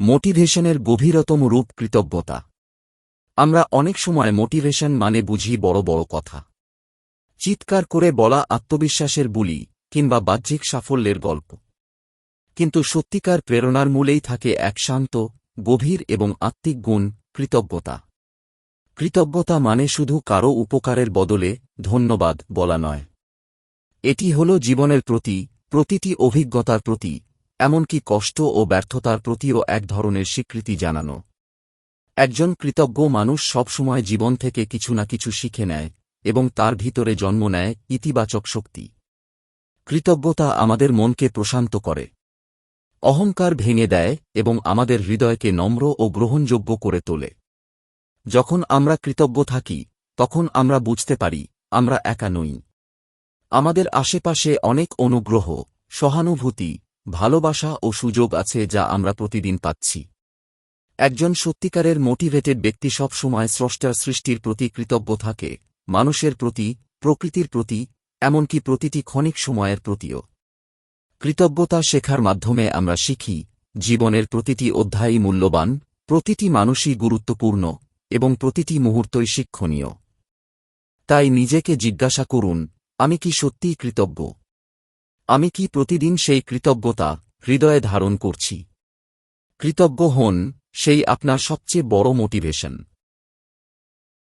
মোটিভেশনের গভীরতম রূপ কৃতজ্ঞতা। আমরা অনেক সময় মোটিভেশন মানে বুঝি বড় বড় কথা। চিৎকার করে বলা আত্মবিশ্বাসের বুলি কিংবা বাহ্যিক সাফল্যের গল্প। কিন্তু সত্যিকার প্রেরণার মূলেই থাকে এক শান্ত, গভীর এবং আত্মিক গুণ, কৃতজ্ঞতা। কৃতজ্ঞতা মানে শুধু কারও উপকারের বদলে ধন্যবাদ বলা নয়। এটি হল জীবনের প্রতি, প্রতিটি অভিজ্ঞতার প্রতি এমনকি কষ্ট ও ব্যর্থতার প্রতিও এক ধরনের স্বীকৃতি জানানো। একজন কৃতজ্ঞ মানুষ সবসময় জীবন থেকে কিছু না কিছু শিখে নেয়, এবং তার ভিতরে জন্ম নেয় ইতিবাচক শক্তি। কৃতজ্ঞতা আমাদের মনকে প্রশান্ত করে। অহংকার ভেঙে দেয় এবং আমাদের হৃদয়কে নম্র ও গ্রহণযোগ্য করে তোলে। যখন আমরা কৃতজ্ঞ থাকি, তখন আমরা বুঝতে পারি, আমরা একা নই। আমাদের আশেপাশে অনেক অনুগ্রহ, সহানুভূতি ভালোবাসা ও সুযোগ আছে যা আমরা প্রতিদিন পাচ্ছি। একজন সত্যিকারের মোটিভেটেড ব্যক্তি সবসময় স্রষ্টার সৃষ্টির প্রতি কৃতজ্ঞ থাকে, মানুষের প্রতি, প্রকৃতির প্রতি, এমনকি প্রতিটি ক্ষণিক সময়ের প্রতিও। কৃতজ্ঞতা শেখার মাধ্যমে আমরা শিখি, জীবনের প্রতিটি অধ্যায়ই মূল্যবান, প্রতিটি মানুষই গুরুত্বপূর্ণ, এবং প্রতিটি মুহূর্তই শিক্ষণীয়। তাই নিজেকে জিজ্ঞাসা করুন, আমি কি সত্যিই কৃতজ্ঞ? আমি কি প্রতিদিন সেই কৃতজ্ঞতা হৃদয়ে ধারণ করছি? কৃতজ্ঞ হন, সেই আপনার সবচেয়ে বড় মোটিভেশন